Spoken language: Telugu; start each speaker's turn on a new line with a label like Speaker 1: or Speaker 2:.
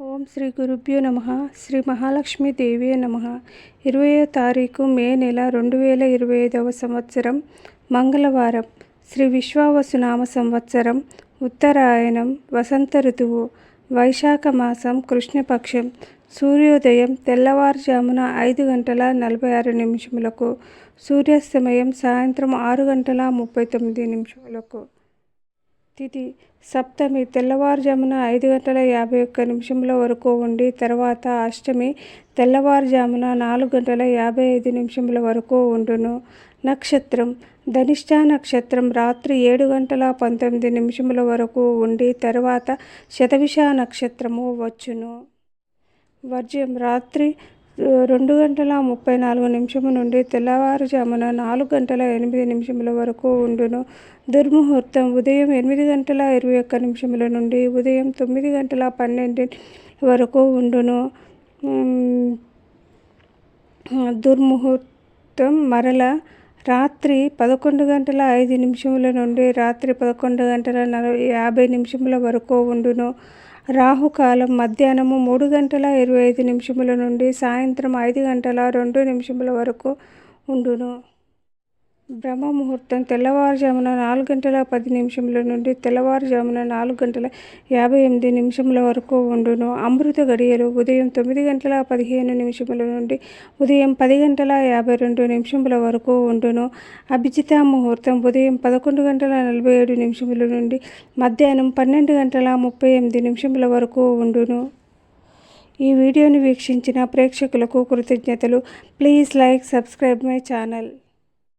Speaker 1: ఓం శ్రీ గురుభ్యో నమ. శ్రీ మహాలక్ష్మి దేవి నమ. ఇరవయో తారీఖు మే నెల రెండు వేల ఇరవై ఐదవ సంవత్సరం మంగళవారం. శ్రీ విశ్వావసునామ సంవత్సరం ఉత్తరాయణం వసంత ఋతువు వైశాఖ మాసం కృష్ణపక్షం సూర్యోదయం తెల్లవారుజామున ఐదు గంటల నలభై ఆరు నిమిషములకు సూర్యాస్తమయం సాయంత్రం ఆరు గంటల ముప్పై తొమ్మిది నిమిషములకు. తిథి సప్తమి తెల్లవారుజామున ఐదు గంటల యాభై ఒక్క నిమిషముల వరకు ఉండి తర్వాత అష్టమి తెల్లవారుజామున నాలుగు గంటల యాభై ఐదు నిమిషముల వరకు ఉండును. నక్షత్రం ధనిష్ట నక్షత్రం రాత్రి ఏడు గంటల పంతొమ్మిది నిమిషముల వరకు ఉండి తర్వాత శతవిష నక్షత్రము వచ్చును. వర్జ్యం రాత్రి రెండు గంటల ముప్పై నాలుగు నిమిషము నుండి తెల్లవారుజామున నాలుగు గంటల ఎనిమిది నిమిషముల వరకు ఉండును. దుర్ముహూర్తం ఉదయం ఎనిమిది గంటల ఇరవై ఒక్క నిమిషముల నుండి ఉదయం తొమ్మిది గంటల పన్నెండు వరకు ఉండును. దుర్ముహూర్తం మరల రాత్రి పదకొండు గంటల ఐదు నిమిషముల నుండి రాత్రి పదకొండు గంటల నలభై యాభై నిమిషముల వరకు ఉండును. రాహుకాలం మధ్యాహ్నము మూడు గంటల ఇరవై ఐదు నిమిషముల నుండి సాయంత్రం ఐదు గంటల రెండు నిమిషముల వరకు ఉండును. బ్రహ్మ ముహూర్తం తెల్లవారుజామున నాలుగు గంటల పది నిమిషముల నుండి తెల్లవారుజామున నాలుగు గంటల యాభై ఎనిమిది నిమిషముల వరకు ఉండును. అమృత గడియలు ఉదయం తొమ్మిది గంటల పదిహేను నిమిషముల నుండి ఉదయం పది గంటల యాభై రెండు నిమిషముల వరకు ఉండును. అభిజిత ముహూర్తం ఉదయం పదకొండు గంటల నలభై ఏడు నిమిషముల నుండి మధ్యాహ్నం పన్నెండు గంటల ముప్పై ఎనిమిది నిమిషముల వరకు ఉండును. ఈ వీడియోని వీక్షించిన ప్రేక్షకులకు కృతజ్ఞతలు. Please like subscribe my channel.